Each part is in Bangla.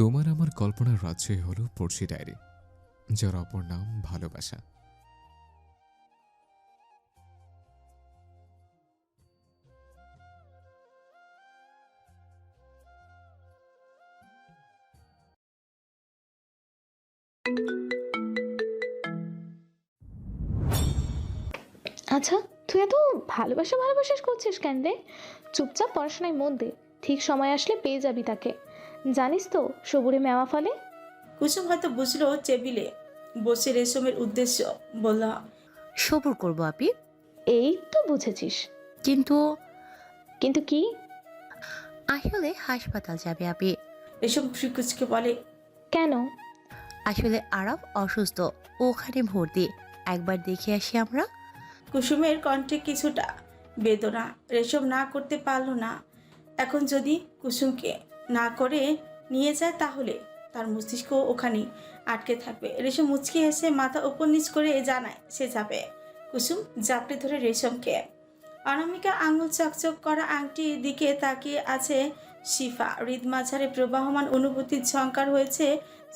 তোমার আমার কল্পনার রাজ্যই হলো পড়শি ডায়েরি, যার অপর নাম ভালোবাসা। আচ্ছা তুই এত ভালোবাসা ভালোবাসা করছিস কেন রে? চুপচাপ পড়াশোনায় মন দে, ঠিক সময় আসলে পেয়ে যাবি তাকে। জানিস তো সবুরে মেওয়া ফলে? কুসুম হয়তো বুঝলো টেবিলে বসে রেশমের উদ্দেশ্য। বলল সবুর করব আপি। এই তো বুঝেছিস। কিন্তু? কিন্তু কি? আসলে হাসপাতাল যাবে আপি। রেশম ফ্রিকুচকে বলে কেন? আসলে আরব অসুস্থ ওখানে ভর্তি। একবার দেখে আসি আমরা। কুসুমের কণ্ঠে কিছুটা বেদনা। রেশম না করতে পারল না। এখন যদি কুসুমকে না করে নিয়ে যায় তাহলে। তার মস্তিষ্ক ওখানেই আটকে থাকবে। রেশম মুচকি এসে মাথা উপর নিচ করে জানায়, সে যাবে। কুসুম জাপটে ধরে রেশমকে। অনামিকা আঙুল চকচক করা আংটির দিকে তাকিয়ে আছে শিফা। হৃদ মাঝারে প্রবাহমান অনুভূতির ঝঙ্কার হয়েছে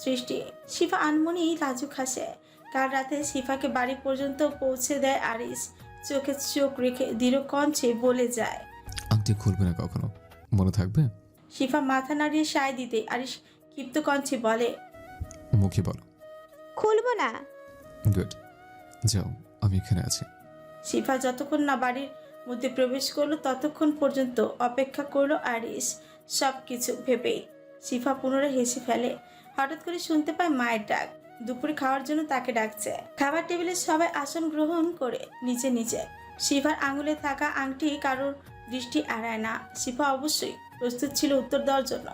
সৃষ্টি। শিফা আনমনি লাজুক হাসে। কাল রাতে শিফাকে বাড়ি পর্যন্ত পৌঁছে দেয় আরিস চোখে চোখ রেখে দৃঢ় কঞ্চে বলে যায়, আংটি খুলবে না কখনো? মনে থাকবে? শিফা মাথা নাড়িয়ে সায় দিতে আরিস ক্ষিপ্ত কঞ্চে বলে মুখে বলো। খুলবো না। গুড যাও আমি এখানে আছি। শিফা যতক্ষণ না বাড়ির মধ্যে প্রবেশ করল ততক্ষণ পর্যন্ত অপেক্ষা করল আরিস সব কিছু ভেবেই শিফা পুনরায় হেসে ফেলে হঠাৎ করে শুনতে পায় মায়ের ডাক। দুপুরে খাওয়ার জন্য তাকে ডাকছে। খাবার টেবিলে সবাই আসন গ্রহণ করে নিচে নিচে। শিফার আঙুলে থাকা আংটি কারোর দৃষ্টি এড়ায় না। শিফা অবশ্যই প্রস্তুত ছিল উত্তর দেওয়ার জন্য।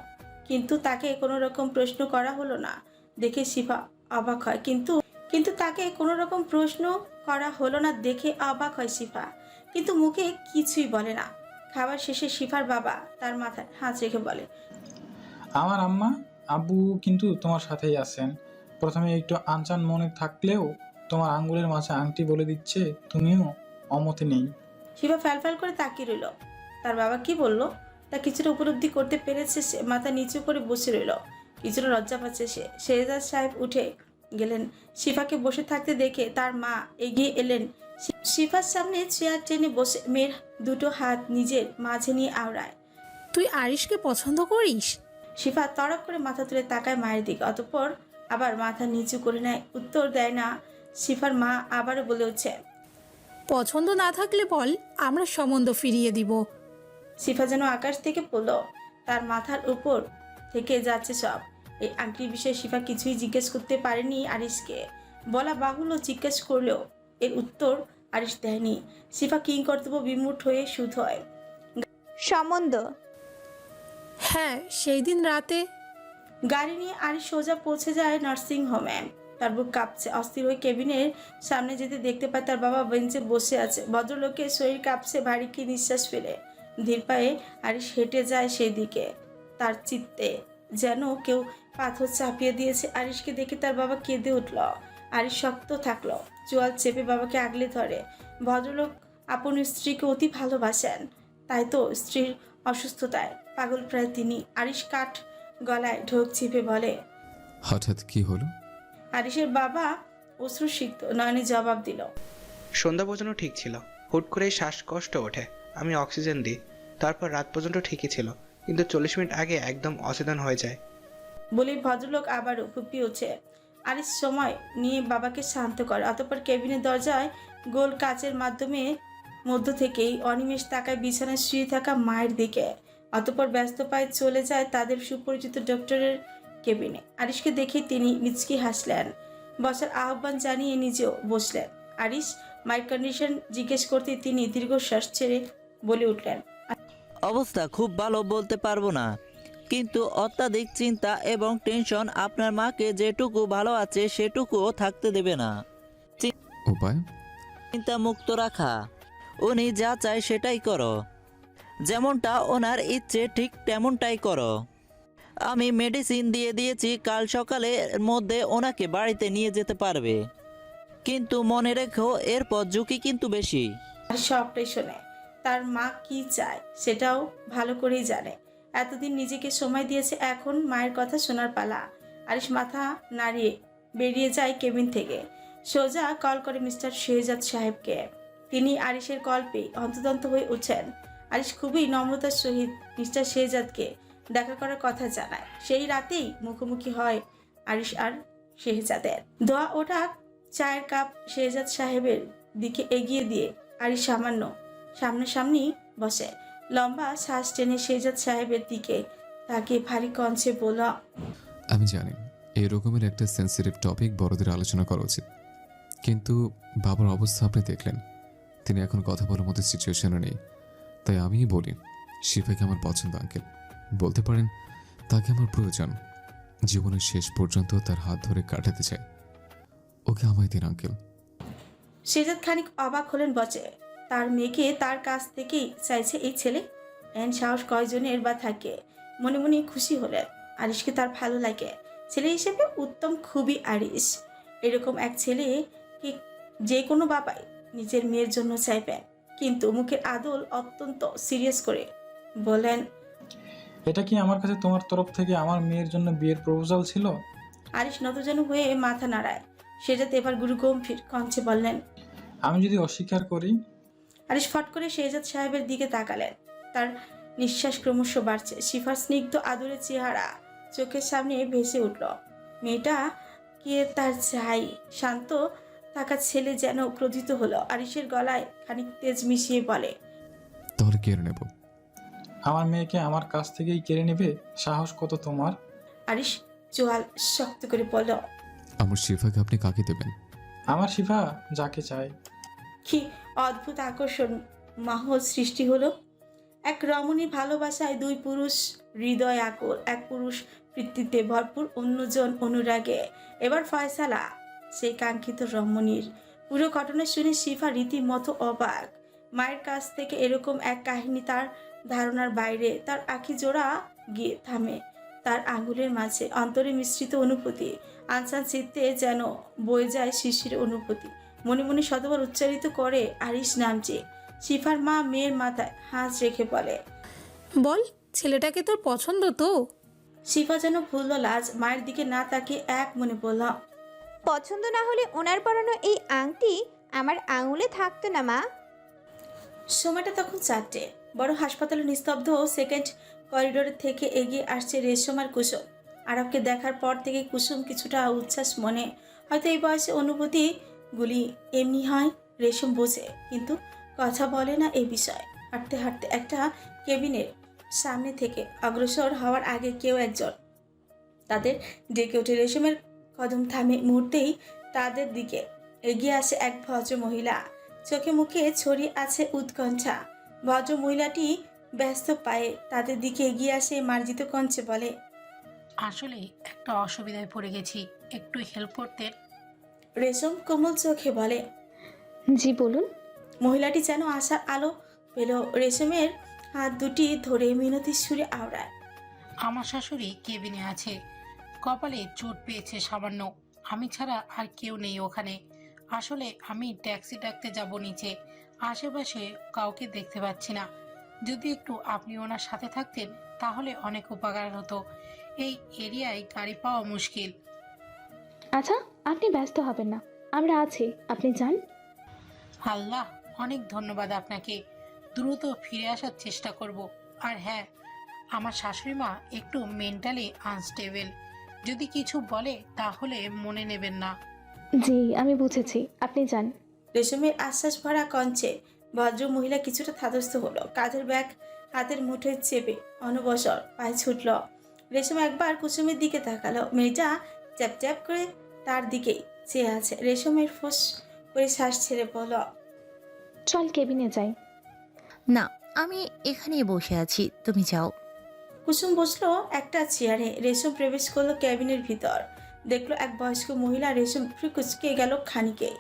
কিন্তু তাকে কোনো রকম প্রশ্ন করা হলো না। দেখে শিফা অবাক হয়। কিন্তু কিন্তু তাকে কোনো রকম প্রশ্ন করা হলো না দেখে অবাক হয় শিফা কিন্তু মুখে কিছুই বলে না। খাবার শেষে শিফার বাবা তার মাথায় হাত রেখে বলে আমার আম্মা আব্বু কিন্তু তোমার সাথেই আছেন। প্রথমে একটু আনচান মনে থাকলেও তোমার আঙ্গুলের মাঝে আংটি বলে দিচ্ছে তুমিও অমতে নেই। শিফা ফ্যালফ্যাল করে তাকিয়ে রইল। তার বাবা কি বলল? কিছুটা উপলব্ধি করতে পেরেছে সে মাথা নিচু করে বসে রইল। কিছুটা লজ্জা পাচ্ছে সে। শেহজাদ সাহেব উঠে গেলেন। শিফাকে বসে থাকতে দেখে তার মা এগিয়ে এলেন। শিফার সামনে চেয়ার টেনে বসে মেয়ের দুটো হাত নিজের মাঝে নিয়ে আওড়ায়। তুই আরিশকে পছন্দ করিস? শিফা তড়ক করে মাথা তুলে তাকায় মায়ের দিকে। অতঃপর আবার মাথা নিচু করে নেয়। উত্তর দেয় না। শিফার মা আবারও বলে উঠছে পছন্দ না থাকলে বল আমরা সম্বন্ধ ফিরিয়ে দিব। শিফা যেন আকাশ থেকে পড়ল। তার মাথার উপর থেকে যাচ্ছে সব। এই আংটির বিষয়ে শিফা কিছুই জিজ্ঞেস করতে পারেনি আরিশকে। বলা বাহুল্য জিজ্ঞেস করলেও এর উত্তর আরিশ দেয়নি। শিফা কিং কর্তব্য বিমূঢ় হয়ে সুদ হয়। সম্বন্ধ? হ্যাঁ সেই দিন রাতে। গাড়ি নিয়ে আরিশ সোজা পৌঁছে যায় নার্সিং হোমে। তার বুক কাঁপছে। অস্থির হয়ে কেবিনের সামনে যেতে দেখতে পায় তার বাবা বেঞ্চে বসে আছে। ভদ্রলোকের শরীর কাঁপছে ভারী কি নিঃশ্বাস ফেলে। ধীর পায়ে আরিশ হেঁটে যায় সেই দিকে তার চিত্তে যেন কেউ পাথর চাপিয়ে দিয়েছে। আরিশকে দেখে তার বাবা কেঁদে উঠল। আরিশ শক্ত থাকল। চোয়াল চেপে বাবাকে আগলে ধরে। ভদ্রলোক আপন স্ত্রীকে অতি ভালোবাসেন। তাই তো স্ত্রীর অসুস্থতায় পাগল প্রায় তিনি। আরিশ কাঠ গলায় ঢোক চিপে বলে হঠাৎ কি হলো? আরিশের বাবা অশ্রুসিক্ত নয়নে জবাব দিল সন্ধ্যা পর্যন্ত ঠিক ছিল। হুট করেই শ্বাসকষ্ট ওঠে। আমি অক্সিজেন দিই। তারপর রাত পর্যন্ত ঠিকই ছিল, কিন্তু চল্লিশ মিনিট আগে একদম অচেতন হয়ে যায়। বলে ভদ্রলোক আবারও ফুপিয়ে ওঠে আরিশ, সময় নিয়ে বাবাকে শান্ত করে। অতঃপর কেবিনের দরজায় গোল কাচের মাধ্যমে মধ্য থেকেই অনিমেষ তাকায় বিছানায় শুয়ে থাকা মায়ের দিকে। অতঃপর ব্যস্ত পায়ে চলে যায় তাদের সুপরিচিত ডক্টরের কেবিনে। আরিশকে দেখে তিনি মিচকি হাসলেন। বসার আহ্বান জানিয়ে নিজেও বসলেন। আরিশ মায়ের কন্ডিশন জিজ্ঞেস করতে তিনি দীর্ঘশ্বাস ছেড়ে বলে উঠলেন অবস্থা খুব ভালো বলতে পারব না। কিন্তু অত্যাধিক চিন্তা এবং টেনশন আপনার মাকে যেটুকু ভালো আছে সেটুকুও থাকতে দেবে না। উপায়? চিন্তা মুক্ত রাখা। উনি যা চায় সেটাই করো। যেমনটা ওনার ইচ্ছে ঠিক তেমনটাই করো। আমি মেডিসিন দিয়ে দিয়েছি কাল সকালের মধ্যে ওনাকে বাড়িতে নিয়ে যেতে পারবে। কিন্তু মনে রেখো এরপর ঝুঁকি কিন্তু বেশি। সবটাই শোনে তার মা কি চায় সেটাও ভালো করেই জানে। এতদিন নিজেকে সময় দিয়েছে এখন মায়ের কথা শোনার পালা। আরিশ মাথা নাড়িয়ে বেরিয়ে যায় কেবিন থেকে। সোজা কল করে মিস্টার শেহজাদ সাহেবকে। তিনি আরিশের কল পেয়ে হন্তদন্ত হয়ে উঠছেন। আরিশ খুবই নম্রতার সহিত মিস্টার শেহজাদকে দেখা করার কথা জানায়। সেই রাতেই মুখোমুখি হয় আরিশ আর শেহজাদের। দোয়া ওটা চায়ের কাপ শেহজাদ সাহেবের দিকে এগিয়ে দিয়ে আরিশ সামান্য সামনাসামনি বসে। লম্বা শ্বাস টেনে শেহজাদ সাহেবের দিকে তাকে ভারী কঞ্চে বলল আমি জানি এই রকমের একটা সেন্সিটিভ টপিক বড়দের আলোচনা করা উচিত। কিন্তু বাবার অবস্থা আপনি দেখলেন। তিনি এখন কথা বলার মতো সিচুয়েশনে নেই। তাই আমিই বলি শিফাকে আমার পছন্দ আঙ্কেল বলতে পারেন তাকে আমার প্রয়োজন। জীবনের শেষ পর্যন্ত তার হাত ধরে কাটাতে চাই। ওকে আমায় দিন আঙ্কেল শেহজাদ খানিক অবাক হলেন বচে তার মেয়েকে তার কাছ থেকেই চাইছে এই ছেলে। এন সাহস কয়জনের বা থাকে? মনে মনে খুশি হলেন আরিশকে তার ভালো লাগে। ছেলে হিসেবে উত্তম খুবই আরিশ। এরকম এক ছেলে কি যে কোনো বাবাই নিজের মেয়ের জন্য চাইবেন কিন্তু মুখের আদল অত্যন্ত সিরিয়াস করে। বলেন এটা কি আমার কাছে তোমার তরফ থেকে আমার মেয়ের জন্য বিয়ের প্রপোজাল ছিল? আরিশ নতজন হয়ে মাথা নাড়ায়। শেহজাদ এবার গুরু গম্ভীর কঞ্চে বললেন আমি যদি অস্বীকার করি আরিশ ফট করে শেহজাদ সাহেবের দিকে তাকালেন। তার নিঃশ্বাস ক্রমশ বাড়ছে। শিফার স্নিগ্ধ আদরের চেহারা চোখের সামনে ভেসে উঠল। মেয়েটা কে তার চাই শান্ত থাকা ছেলে যেন ক্রোধিত হলো। আরিশের গলায় খানিক তেজ মিশিয়ে বলে তাহলে কেড়ে নেব। আমার মেয়েকে আমার কাছ থেকেই কেড়ে নেবে? সাহস কত তোমার? আরিশ চোয়াল শক্ত করে বলল আমার শিফাকে আপনি কাকে দেবেন? আমার শিফা যাকে চায়। কি অদ্ভুত আকর্ষণ মাহল সৃষ্টি হলো। এক রমণীর ভালোবাসায় দুই পুরুষ, হৃদয় আকর, এক পুরুষ বৃত্তিতে ভরপুর, অন্যজন অনুরাগে। এবার ফয়সালা, সেই কাঙ্ক্ষিত রমণীর। পুরো ঘটনা শুনে শিফা রীতিমতো অবাক। মায়ের কাছ থেকে এরকম এক কাহিনী তার ধারণার বাইরে, তার আখি জোড়া গিয়ে থামে। তার আঙুলের মাঝে অন্তরে মিশ্রিত অনুভূতি, আনসান চিত্তে যেন বয়ে যায় শিশির অনুভূতি। মনে মনে শতবার উচ্চারিত করে আরিশ নামছে শিফার মা মেয়ের মাথায় হাত রেখে বলে। বল ছেলেটাকে তোর পছন্দ তো? শিফা যেন ভুলল লাজ মায়ের দিকে না তাকিয়ে এক মনে বলল পছন্দ না হলে ওনার পরানো এই আংটি আমার আঙুলে থাকতো না মা। সময়টা তখন চারটে। বড় হাসপাতালে নিস্তব্ধ সেকেন্ড করিডোরের থেকে এগিয়ে আসছে রেশম আর কুসুম। আরবকে দেখার পর থেকে কুসুম কিছুটা উচ্ছ্বাস মনে হয়তো এই বয়সে অনুভূতিগুলি এমনি হয়, রেশম বোঝে, কিন্তু কথা বলে না এই বিষয়ে। হাঁটতে হাঁটতে একটা কেবিনের সামনে থেকে অগ্রসর হওয়ার আগে কেউ একজন তাদের ডেকে ওঠে। রেশমের কদম থামে মুহূর্তেই তাদের দিকে এগিয়ে আসে এক ভদ্র মহিলা। চোখে মুখে ছড়িয়ে আছে উৎকণ্ঠা। ভদ্র মহিলাটি ব্যস্ত পায়ে তাদের দিকে এগিয়ে আসে, মার্জিত কঞ্চে বলে, আসলে একটা অসুবিধায় পড়ে গেছি। একটু হেল্প করতেন। রেশম কোমল চোখে বলে জি বলুন। মহিলাটি যেন আশার আলো পেল রেশমের হাত দুটি ধরে মিনতির সুরে আওড়ায়। আমার শাশুড়ি কেবিনে আছে। কপালে চোট পেয়েছে সামান্য। আমি ছাড়া আর কেউ নেই ওখানে। আসলে আমি ট্যাক্সি ডাকতে যাব নিচে। আশেপাশে কাউকে দেখতে পাচ্ছি না। যদি একটু আপনি ওনার সাথে থাকতেন তাহলে অনেক উপকার হতো। এই এরিয়ায় গাড়ি পাওয়া মুশকিল। আচ্ছা আপনি ব্যস্ত হবেন না। আমরা আছি। আপনি যান। আল্লাহ অনেক ধন্যবাদ আপনাকে। দ্রুত ফিরে আসার চেষ্টা করব। আর হ্যাঁ আমার শাশুড়ি মা একটু মেন্টালি আনস্টেবল যদি কিছু বলে তাহলে মনে নেবেন না। জি আমি বুঝেছি। আপনি যান। রেশমের আশ্বাস ভরা কঞ্চে ভদ্র মহিলা কিছুটা থাদস্থ হলো। কাঁধের ব্যাগ হাতের মুঠোয় চেপে অনবসর পায়ে ছুটল। রেশম একবার কুসুমের দিকে তাকালো। মেয়েটা চ্যাপ চ্যাপ করে তার দিকেই চেয়ে আছে। রেশমের ফোঁস করে শ্বাস ছেড়ে বলল চল কেবিনে যাই। না আমি এখানেই বসে আছি তুমি যাও। কুসুম বসল একটা চেয়ারে। রেশম প্রবেশ করল ক্যাবিনের ভিতর। দেখল এক বয়স্ক মহিলা রেশম কুচকে গেল খানিকে।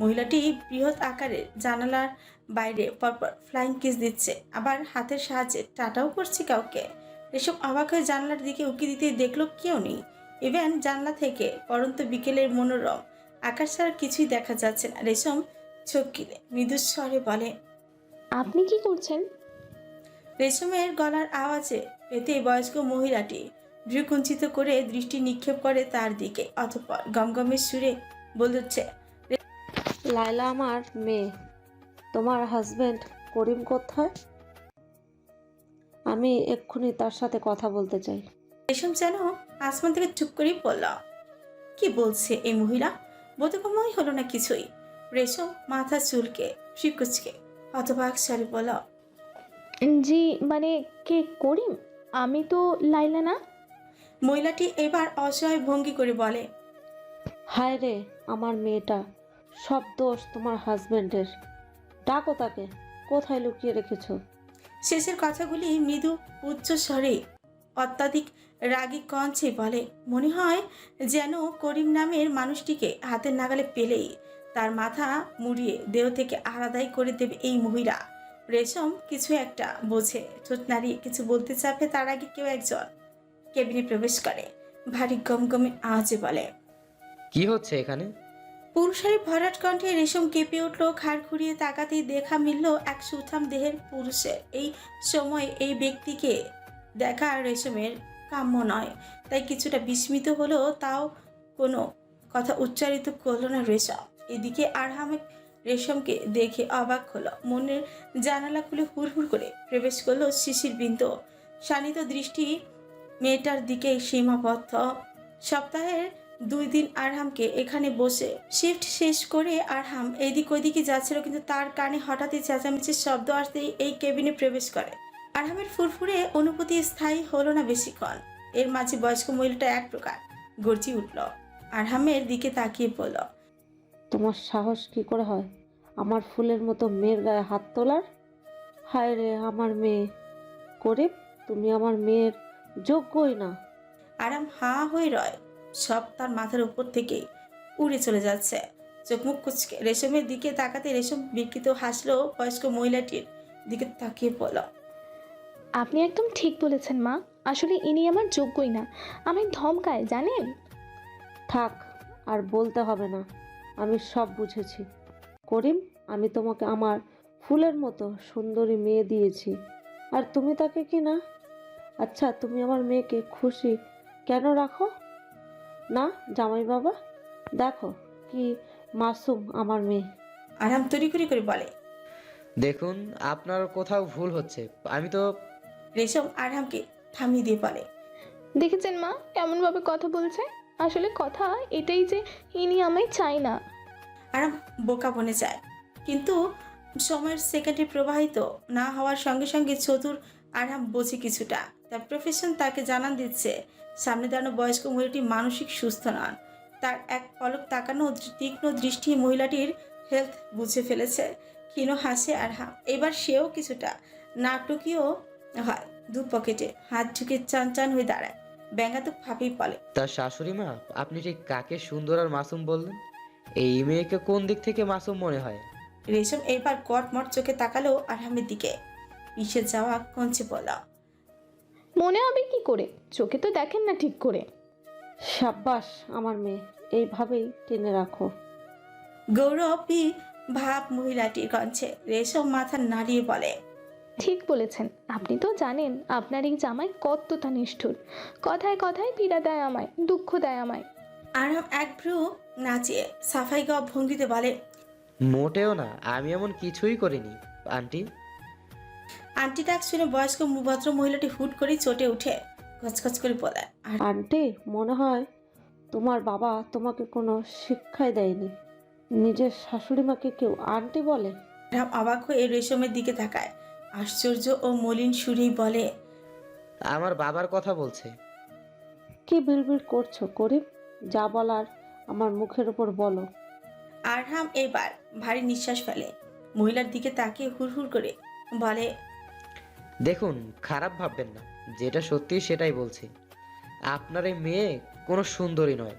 মহিলাটি বৃহৎ আকারের জানালার বাইরে পরপর ফ্লাইং কিস দিচ্ছে। আবার হাতের সাহায্যে টাটাও করছে কাউকে। রেশম অবাক হয়ে জানলার দিকে উকি দিতে দেখল কেউ নেই। ইভেন জানলা থেকে পরন্ত বিকেলের মনোরম। আকাশ ছাড়া কিছুই দেখা যাচ্ছে না। রেশম চোখ গিলে মৃদু স্বরে বলে আপনি কি করছেন? রেশমের গলার আওয়াজে এতে বয়স্ক মহিলাটি ভ্রুকুঞ্চিত করে দৃষ্টি নিক্ষেপ করে তার দিকে অতঃপর গমগমের সুরে বলছে লায়লা আমার মেয়ে। তোমার হাজবেন্ড করিম কোথায়? আমি এক্ষুনি তার সাথে কথা বলতে চাই। রেশম যেন আসমান থেকে চুপ করেই পড়ল কি বলছে এই মহিলা? বোধগম্যই হলো না কিছুই। রেশম মাথা চুলকে ফ্রিকুচকে হতবাক সারি বলল জি মানে কে করিম? আমি তো লাইলা না? মহিলাটি এবার অসহায় ভঙ্গি করে বলে হায় রে আমার মেয়েটা। সব দোষ তোমার হাজবেন্ডের। ডাকো তাকে। কোথায় লুকিয়ে রেখেছো? শেষের কথাগুলি মৃদু উচ্চ স্বরে অত্যাধিক রাগী কঞ্চে বলে মনে হয় যেন করিম নামের মানুষটিকে হাতের নাগালে পেলেই তার মাথা মুড়িয়ে দেহ থেকে আলাদাই করে দেবে এই মহিলা। রেশম কিছু একটা বোঝে। ঠোঁট নাড়িয়ে কিছু বলতে চাপে তার আগে কেউ একজন কেবিনে প্রবেশ করে। ভারী গমগমে আওয়াজে বলে কি হচ্ছে এখানে? পুরুষের ভরাট কণ্ঠে রেশম কেঁপে উঠল ঘাড় ঘুরিয়ে তাকাতেই দেখা মিলল এক সুঠাম দেহের পুরুষের। এই সময় এই ব্যক্তিকে দেখা আর রেশমের কাম্য নয়। তাই কিছুটা বিস্মিত হলেও তাও কোনো কথা উচ্চারিত করল না রেশম। এদিকে আরহামে রেশমকে দেখে অবাক হলো। মনের জানালা খুলে হুড়হুড় করে প্রবেশ করল শিশির বিন্দু। শানিত দৃষ্টি মেয়েটার দিকে সীমাবদ্ধ। সপ্তাহের দুই দিন আরহামকে এখানে বসে শিফট শেষ করে আরহাম এদিক ওইদিকে যাচ্ছিল, কিন্তু তার কানে হঠাৎই চেঁচামেচির শব্দ আসতেই এই কেবিনে প্রবেশ করে। আরহামের ফুরফুরে অনুভূতি স্থায়ী হলো না বেশিক্ষণ। এর মাঝে বয়স্ক মহিলাটা এক প্রকার গর্জি উঠল। আরহামের দিকে তাকিয়ে বলল তোমার সাহস কি করে হয়? আমার ফুলের মতো মেয়ের গায়ে হাত তোলার? হায় রে আমার মেয়ে। করে তুমি আমার মেয়ের যোগ্যই না। আরাম হা হয়ে রয়। সব তার মাথার উপর থেকেই উড়ে চলে যাচ্ছে। চোখ মুখ কুচকে রেশমের দিকে তাকাতে রেশম বিকৃত হাসলো বয়স্ক মহিলাটির দিকে তাকিয়ে বলল আপনি একদম ঠিক বলেছেন মা। আসলে ইনি আমার যোগ্যই না। আমি ধমকায় জানেন? থাক আর বলতে হবে না। আমি সব বুঝেছি। করিম আমি তোমাকে আমার ফুলের মতো সুন্দরী মেয়ে দিয়েছি। আর তুমি তাকে কি না? আচ্ছা তুমি আমার মেয়েকে খুশি কেন রাখো? না জামাই বাবা দেখো কি মাসুম আমার মেয়ে। আরাম তরি করে করে বলে। দেখুন আপনার কোথাও ভুল হচ্ছে। আমি তো রেশম আরামকে থামিয়ে দিয়ে বলে দেখেছেন মা কেমনভাবে কথা বলছে? আসলে কথা এটাই যে ইনি আমায় চাই না। আরাম বোকা বনে যায়। কিন্তু সময়ের সেকেন্ডে প্রবাহিত না হওয়ার সঙ্গে সঙ্গে চতুর আরাম বোঝে কিছুটা। তার প্রফেশন তাকে জানান দিচ্ছে সামনে দাঁড়ানো বয়স্ক মহিলাটি মানসিক সুস্থ নন। তার এক পলক তাকানো তীক্ষ্ণ দৃষ্টি মহিলাটির হেলথ বুঝে ফেলেছে। ক্ষীণ হাসে আর হা এবার সেও কিছুটা নাটকীয় দু পকেটে হাত ঝুঁকে চান চান হয়ে দাঁড়ায়। ব্যঙ্গাত্মক ভাবেই বলে তার শাশুড়ি মা আপনি ঠিক কাকে সুন্দর আর মাসুম বললেন? এই মেয়েকে কোন দিক থেকে মাসুম মনে হয়? রেশম এবার কটমট চোখে তাকালো আরহামের দিকে। পিছে যাওয়া কঞ্চে বলা মনে হবে কি করে? চোখে তো দেখেন না ঠিক করে। সাব্বাস আমার মেয়ে এইভাবেই টেনে রাখো। গৌরবী ভাব মহিলাটির কঞ্চে রেশম মাথা নাড়িয়ে বলে ঠিক বলেছেন। আপনি তো জানেন আপনার এই জামাই কতটা নিষ্ঠুর। কথায় কথায় পীড়া দেয় আমায় দুঃখ দেয় আমায়। আরহাম এক ভ্রু নাচিয়ে সাফাই গাওয়া ভঙ্গিতে বলে মোটেও না আমি এমন কিছুই করিনি। আন্টি? আন্টি ডাক শুনে বয়স্ক ভদ্র মহিলাটি হুট করে চটে উঠে গছগছ করে বলে আর আন্টি মনে হয় তোমার বাবা তোমাকে কোনো শিক্ষাই দেয়নি। নিজের শাশুড়ি মাকে কেউ আন্টি বলে? আরহাম অবাক হয়ে রেশমের দিকে তাকায়। আশ্চর্য ও মলিন সুরেই বলে আমার বাবার কথা বলছে। কি বিড়বিড় করছ করিম যা বলার আমার মুখের ওপর বলো। আরহাম এবার ভারী নিঃশ্বাস ফেলে মহিলার দিকে তাকিয়ে হুড়হুড় করে বলে দেখুন খারাপ ভাববেন না যেটা সত্যি সেটাই বলছি। আপনার এই মেয়ে কোনো সুন্দরী নয়।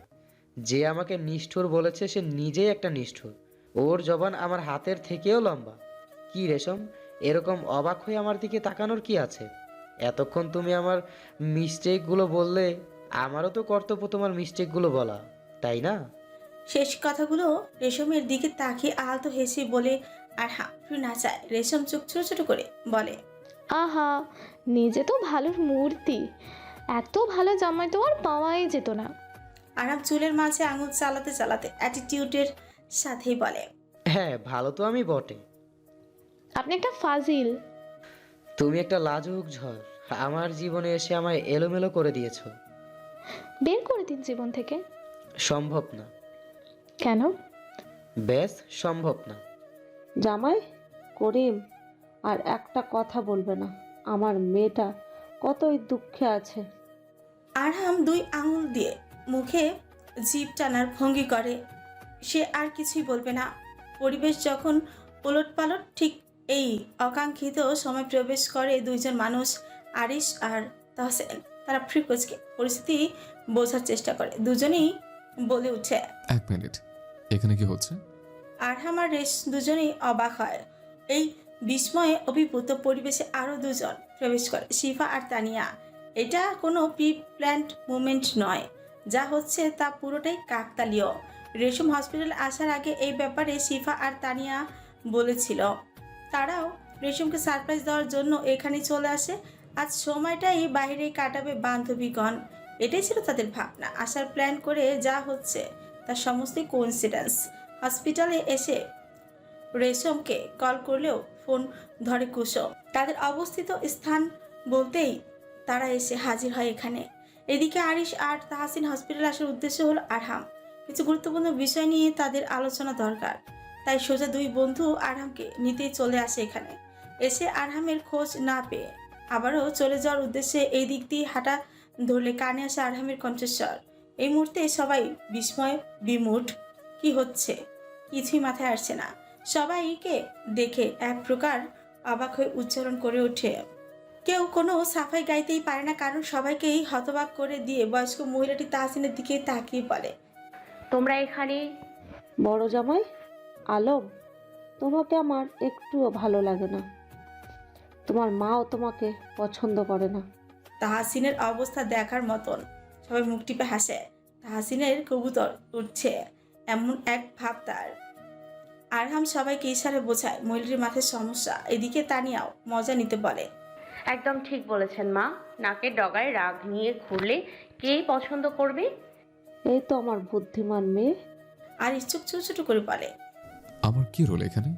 যে আমাকে নিষ্ঠুর বলেছে সে নিজেই একটা নিষ্ঠুর। ওর জবান আমার হাতের থেকেও লম্বা। কি রেশম? এরকম অবাক হয়ে আমার দিকে তাকানোর কি আছে? এতক্ষণ তুমি আমার মিস্টেকগুলো বললে আমারও তো কর্তব্য তোমার মিস্টেকগুলো বলা তাই না? শেষ কথাগুলো রেশমের দিকে তাকিয়ে আলতো হেসে বলে আর হাঁফু নাচায় রেশম চোখ ছোট ছোট করে বলে আহা নিজে তো ভালোর মূর্তি। এত ভালো জামাই তো আর পাওয়াই যেত না। আরাম চুলের মাঝে আঙুল চালাতে চালাতে অ্যাটিটিউডের সাথেই বলে হ্যাঁ ভালো তো আমি বটে। আপনি একটা ফাজিল। তুমি একটা লাজুক ঝড়। আমার জীবনে এসে আমায় এলোমেলো করে দিয়েছ। বের করে দিন জীবন থেকে। সম্ভব না। কেন? বেশ সম্ভব না। জামাই করিম আর একটা কথা বলবে না। আমার মেয়েটা কতই দুঃখে আছে। আরহাম দুই আঙুল দিয়ে মুখে জিভ টানার ভঙ্গি করে। সে আর কিছুই বলবে না। পরিবেশ যখন ওলট পালট ঠিক এই অকাঙ্ক্ষিত সময় প্রবেশ করে দুইজন মানুষ আরিশ আর তাহসেন। তারা ফ্রিকোজকে পরিস্থিতি বোঝার চেষ্টা করে। দুজনেই বলে উঠে এক মিনিট এখানে কি হচ্ছে? আরহাম আর রেশ দুজনেই অবাক হয়। এই বিস্ময়ে অভিভূত পরিবেশে আরও দুজন প্রবেশ করে শিফা আর তানিয়া। এটা কোনো প্রি প্ল্যান্ট মুভমেন্ট নয়। যা হচ্ছে তা পুরোটাই কাকতালীয়। রেশম হসপিটালে আসার আগে এই ব্যাপারে শিফা আর তানিয়া বলেছিল তারাও রেশমকে সারপ্রাইজ দেওয়ার জন্য এখানে চলে আসে। আজ সময়টাই বাইরে কাটাবে বান্ধবীগণ। এটাই ছিল তাদের ভাবনা। আসার প্ল্যান করে যা হচ্ছে, তার সমস্তই কোইন্সিডেন্স হসপিটালে এসে রেশমকে কল করলেও ফোন ধরে কুসুম। তাদের অবস্থিত স্থান বলতেই তারা এসে হাজির হয় এখানে। এদিকে আরিশ আর তাহাসিন হসপিটাল আসার উদ্দেশ্য হলো আরহাম। কিছু গুরুত্বপূর্ণ বিষয় নিয়ে তাদের আলোচনা দরকার। তাই সোজা দুই বন্ধু আরহামকে নিতেই চলে আসে এখানে। এসে আরহামের খোঁজ না পেয়ে আবারও চলে যাওয়ার উদ্দেশ্যে এই দিক দিয়ে হাঁটা ধরলে কানে আসে আরহামের কণ্ঠস্বর। এই মুহূর্তে সবাই বিস্ময়, বিমূঢ়, কি হচ্ছে? কিছুই মাথায় আসছে না। সবাইকে দেখে এক প্রকার অবাক হয়ে উচ্চারণ করে ওঠে। কেউ কোনো সাফাই গাইতেই পারে না, কারণ সবাইকেই হতবাক করে দিয়ে বয়স্ক মহিলাটি তাহসিনের দিকে তাকিয়ে বলে, তোমরা এখানে বড় জামাই? আলম তোমাকে আমার একটুও ভালো লাগে না। তোমার মাও তোমাকে পছন্দ করে না। তাহাসিনের অবস্থা দেখার মতন সবাই মুখ টিপে হাসে। তাহাসিনের কবুতর উঠছে এমন এক ভাব তার। আরহাম সবাইকে ইশারে বোঝায় মহিলাটির মাথায় সমস্যা। এদিকে তানিয়াও মজা নিতে বলে। একদম ঠিক বলেছেন মা। নাকের ডগায় রাগ নিয়ে ঘুরলে কে পছন্দ করবে? এই তো আমার বুদ্ধিমান মেয়ে। আর ইচ্ছুক ছোট ছোট করে বলে আমার কি রোল এখানে?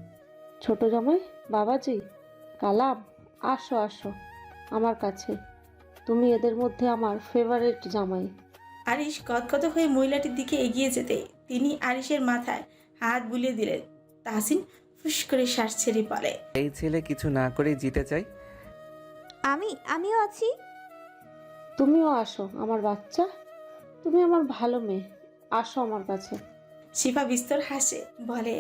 ছোট জামাই বাবাজি কালাম আসো আসো আমার কাছে। তুমি এদের মধ্যে আমার ফেভারিট জামাই। আরিশ গদগদ হয়ে মহিলাটির দিকে এগিয়ে যেতে তিনি আরিশের মাথায় হাত বুলিয়ে দিলেন। তাহসিন ফুস করে শ্বাস ছেড়ে বলে এই ছেলে কিছু না করে জিতে চাই। আমি আমিও আছি। তুমিও আসো আমার বাচ্চা। তুমি আমার ভালো মেয়ে আসো আমার কাছে। শিফা বিস্তর হাসে বলে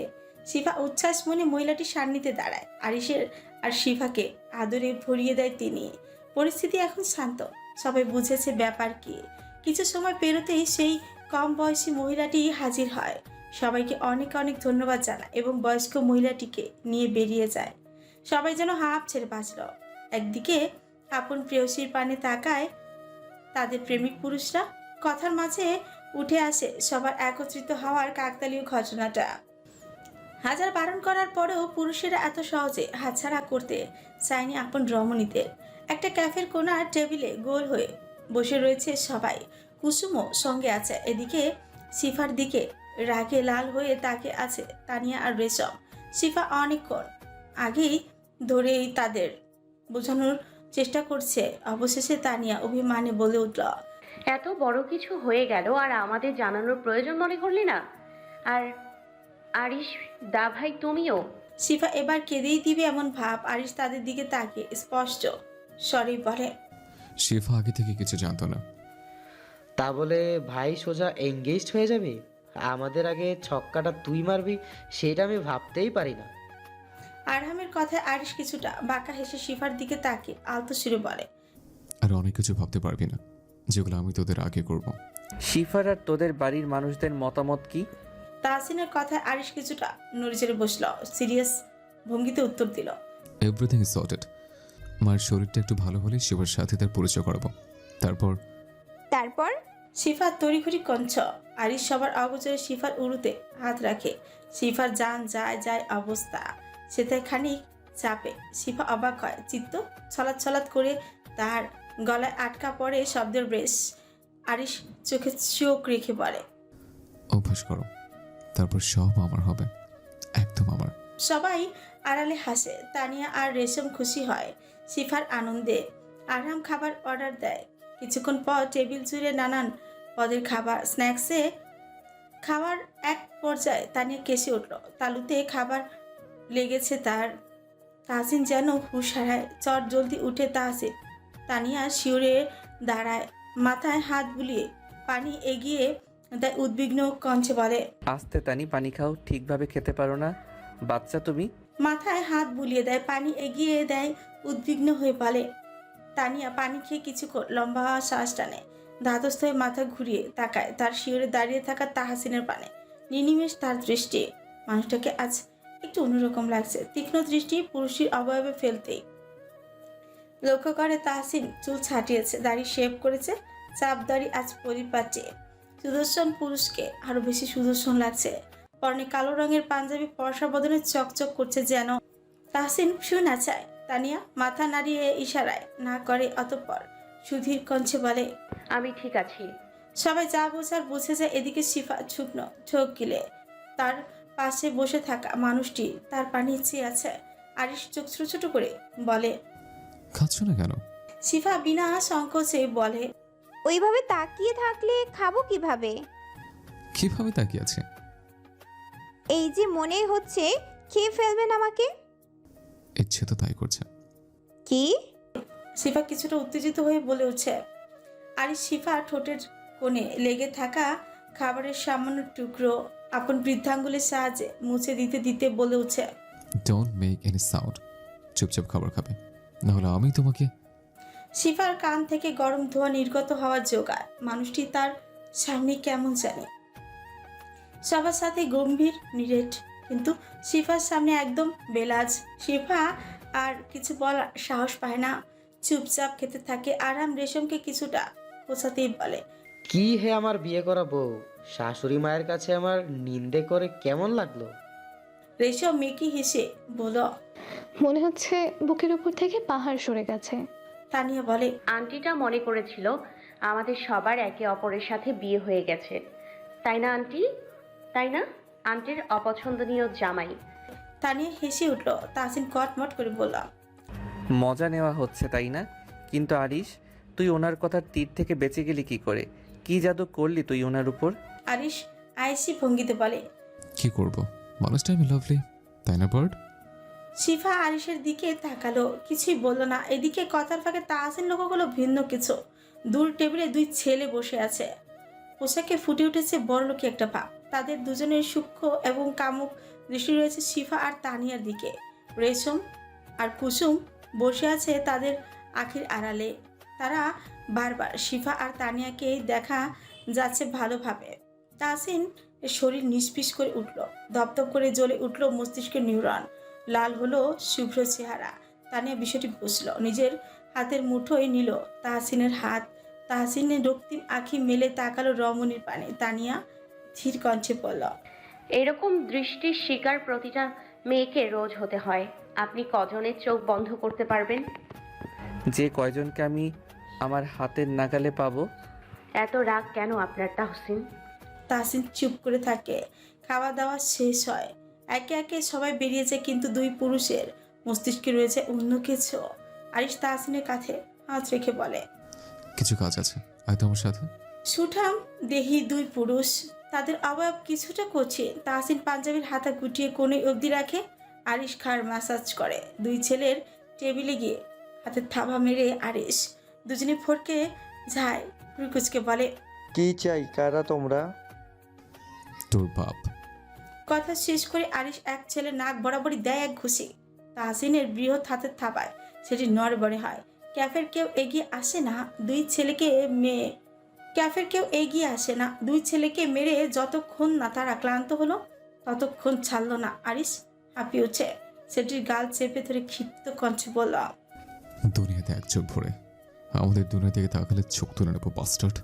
শিফা উচ্ছ্বাস মনে মহিলাটির সান্নিধ্যে দাঁড়ায়। আরিশের আর শিফাকে আদরে ভরিয়ে দেয় তিনি। পরিস্থিতি এখন শান্ত। সবাই বুঝেছে ব্যাপার কি। কিছু সময় পেরোতেই সেই কম বয়সী মহিলাটি হাজির হয়। সবাইকে অনেক অনেক ধন্যবাদ জানায় এবং বয়স্ক মহিলাটিকে নিয়ে বেরিয়ে যায়। সবাই যেন হাঁপ ছেড়ে বাঁচল। একদিকে আপন প্রেয়সীর পানে তাকায় তাদের প্রেমিক পুরুষরা। কথার মাঝে উঠে আসে সবার একত্রিত হওয়ার কাকতালীয় ঘটনাটা। হাজার বারণ করার পরেও পুরুষেরা এত সহজে হাতছাড়া করতে চায়নি আপন রমণীতে। একটা ক্যাফের কোনার টেবিলে গোল হয়ে বসে রয়েছে সবাই। কুসুমও সঙ্গে আছে। এদিকে শিফার দিকে রাগে লাল হয়ে তাকে আছে তানিয়া আর রেশম। শিফা অনেকক্ষণ আগেই ধরেই তাদের বোঝানোর চেষ্টা করছে। অবশেষে তানিয়া অভিমানে বলে উঠল, এত বড় কিছু হয়ে গেল আর আমাদের জানানোর প্রয়োজন মনে করলি না? আর আরিশ দা ভাই তুমিও? শিফা এবার কেঁদেই দিবে এমন ভাব। আরিস তাদের দিকে তাকিয়ে স্পষ্ট সরি বলে। শিফা আগে থেকে কিছু জানতো না। তা বলে ভাই সোজা এঙ্গেজড হয়ে যাবে? আমাদের আগে ছক্কাটা তুই মারবি সেটা আমি ভাবতেই পারি না। আরহামের কথায় আরিস কিছুটা বাঁকা হেসে শিফার দিকে তাকে আলতো সুরে বলে আর অনেক কিছু ভাবতে পারবি না যেগুলো আমি তোদের আগে করব। শিফার আর তোদের বাড়ির মানুষদের মতামত কি? তাহসিনের কথায় আরিশ কিছুটা নড়ে চড়ে বসল সিরিয়াস ভঙ্গিতে উত্তর দিল। এভরিথিং ইজ সর্টেড মায়ের শরীরটা একটু ভালো হলে শিবার সাথে তার পরিচয় করাবো। তারপর? তারপর? শিফার তড়িঘড়ি কঞ্চ আরিস সবার অগোচরে শিফার উড়ুতে হাত রাখে। শিফার যান যায় যায় অবস্থা। সেটাই খানিক চাপে। শিফা অবাক হয়। চিত্ত ছলাৎ ছলাৎ করে তার গলায় আটকা পড়ে শব্দের ব্রেশ। আরিশ চোখে চোখ রেখে বলে অভ্যাস করো। তারপর সব আমার হবে, একদম আমার। সবাই আড়ালে হাসে, তানিয়া আর রেশম খুশি হয়, শিফার আনন্দে। আরাম খাবার অর্ডার দেয়। কিছুক্ষণ পর টেবিল জুড়ে নানান পদের খাবার, স্ন্যাক্সে খাওয়ার এক পর্যায়ে তানিয়া কেসে উঠল। তালুতে খাবার লেগেছে তার। তাহসিন যেন হুশ হারায়, চট জলদি উঠে তাহসিন। তানিয়া শিউরে দাঁড়ায়, মাথায় হাত বুলিয়ে পানি এগিয়ে দেয় উদ্বিগ্ন কঞ্চে বলে আস্তে তানি পানি খাও ঠিকভাবে খেতে পারো না। বাচ্চা তুমি? মাথায় হাত বুলিয়ে দেয় পানি এগিয়ে দেয় উদ্বিগ্ন হয়ে বলে তানিয়া পানি খেয়ে কিছু লম্বা শ্বাস টানে। ধাতস্থ হয়ে মাথা ঘুরিয়ে তাকায় তার শিওরে দাঁড়িয়ে থাকা তাহাসিনের পানে। নিনিমেষ তার দৃষ্টি। মানুষটাকে আজ একটু অন্যরকম লাগছে। তীক্ষ্ণ দৃষ্টি পুরুষের অবয়বে ফেলতেই লক্ষ্য করে তাহসিন চুল ছাটিয়েছে দাড়ি শেভ করেছে চাপ দাড়ি আজ পরিপাটে। সুদর্শন পুরুষকে আরও বেশি সুদর্শন লাগছে। পরনে কালো রঙের পাঞ্জাবি পরশা বদনে চকচক করছে যেন। তাহসিন শু নাচায় তানিয়া মাথা নাড়িয়ে ইশারায় না করে অতঃপর সুধীর কঞ্চে বলে আমি ঠিক আছি। সবাই যা বোঝার বুঝে যায় এদিকে শিফা শুকনো ঠোক গিলে। তার পাশে বসে থাকা মানুষটি তার পানি চেয়ে আছে। আরিস চোখ ছোট ছোট করে বলে খাচ্ছ না কেন? শিফা বিনা সংকোচে বলে ওইভাবে তাকিয়ে থাকলে খাব কীভাবে? কীভাবে তাকিয়ে আছে? এই যে মনে হচ্ছে খেয়ে ফেলবেন আমাকে। ইচ্ছে তো তাই করছে। কি? শিফা কিছুটা উত্তেজিত হয়ে বলে উঠছে আরিস শিফা ঠোঁটের কোণে লেগে থাকা খাবারের সামান্য টুকরো আপন বৃদ্ধাঙ্গুলের সাহায্যে মুছে দিতে দিতে বলে উঠছে। ডোন্ট মেক এনি সাউন্ড চুপচাপ খাবার খাবে। নাহলে আমি তোমাকে শিফার কান থেকে গরম ধোঁয়া নির্গত হওয়ার জোগাড়। মানুষটি তার সামনে কেমন জানে। সবার সাথে গম্ভীর নিরেট কিন্তু শিফার সামনে একদম বেলাজ। শিফা আর কিছু বলার সাহস পায় না। চুপচাপ খেতে থাকে। আরাম রেশমকে কিছুটা পোছাতেই বলে কি হে আমার বিয়ে করা বউ? শাশুড়ি মায়ের কাছে আমার নিন্দে করে কেমন লাগল? রেশম মেকি হেসে বলো মনে হচ্ছে বুকের উপর থেকে পাহাড় সরে গেছে। তানিয়া বলে আন্টিটা মনে করেছিল আমাদের সবার একে অপরের সাথে বিয়ে হয়ে গেছে। তাই না আন্টি? তাই না? আন্টির অপছন্দনীয় জামাই। তানিয়া হেসে উঠল তাসিন কটমট করে বলল মজা নেওয়া হচ্ছে তাই না? কিন্তু আরিশ তুই ওনার কথার তীর থেকে বেঁচে গেলি কি করে? কি জাদু করলি তুই ওনার উপর? আরিশ আয়েসি ভঙ্গিতে বলে কি করব? মানুষটা আমি লাভলি তাই না বার্ড? শিফা আরিশের দিকে তাকালো, কিছুই বলল না। এদিকে কথার ফাঁকে তাহসিন লক্ষ্যগুলো ভিন্ন কিছু। দূর টেবিলে দুই ছেলে বসে আছে। পোশাকে ফুটে উঠেছে বড়লোকি একটা ভাব তাদের দুজনের সূক্ষ্ম এবং কামুক দৃষ্টি রয়েছে শিফা আর তানিয়ার দিকে। রেশম আর কুসুম বসে আছে তাদের আখির আড়ালে। তারা বারবার শিফা আর তানিয়াকে দেখা যাচ্ছে ভালোভাবে। তাহসিন শরীর নিষ্পিস করে উঠল, ধপধপ করে জ্বলে উঠল মস্তিষ্কের নিউরন। লাল হলো শুভ্র চেহারা। তানিয়া বিষয়টি বুঝলো। নিজের হাতের মুঠোয় নিল তাহসিনের হাত। তাহসিনের রক্তিম আখি মেলে তাকালো রমণীর পানে। তানিয়া ধীর কণ্ঠে বলল এরকম দৃষ্টির শিকার প্রতিটা মেয়েকে রোজ হতে হয়। আপনি কজনের চোখ বন্ধ করতে পারবেন? যে কয়জনকে আমি আমার হাতের নাগালে পাবো? এত রাগ কেন আপনার তাহসিন? তাহসিন চুপ করে থাকে। খাওয়া দাওয়া শেষ হয়। একে একে সবাই বেরিয়েছে কিন্তু দুই পুরুষের মস্তিষ্কে রয়েছে অন্য কিছু। আরিশ তাহসিনের কাছে হাত রেখে বলে কিছু কাজ আছে আয় তো আমার সাথে। সুঠাম দেহি দুই পুরুষ তাদের অবয়ব কিছুটা কঠিন। তাহসিন পাঞ্জাবির হাতা গুটিয়ে কোণে অবধি রাখে। আরিশ খার ম্যাসাজ করে। দুই ছেলের টেবিলে গিয়ে হাতে থাবা মেরে আরিশ দুজনে ফটকে যায়। রুকুচকে বলে কি চাই কারা তোমরা? তোর বাপ। কথা শেষ করে আরিশ এক ছেলে নাক বরাবরই দেয় এক ঘুষি। তাহসিনের বৃহৎ হাতের থাবায় সেটি নড়বড়ে হয়। ক্যাফের কেউ এগিয়ে আসে না, দুই ছেলেকে মেয়ে ক্যাফের কেউ এগিয়ে আসে না, দুই ছেলেকে মেরে যতক্ষণ না তারা ক্লান্ত হলো, ততক্ষণ ছাড়ল না আরিশ হাঁপিয়ে উঠে। সেটির গাল চেপে ধরে ক্ষিপ্ত কণ্ঠে বলল, দুনিয়াতে এক চোখ ভরে। আমাদের দুনিয়া থেকে তাকালে চোখ তুলে নেব বাস্টার্ড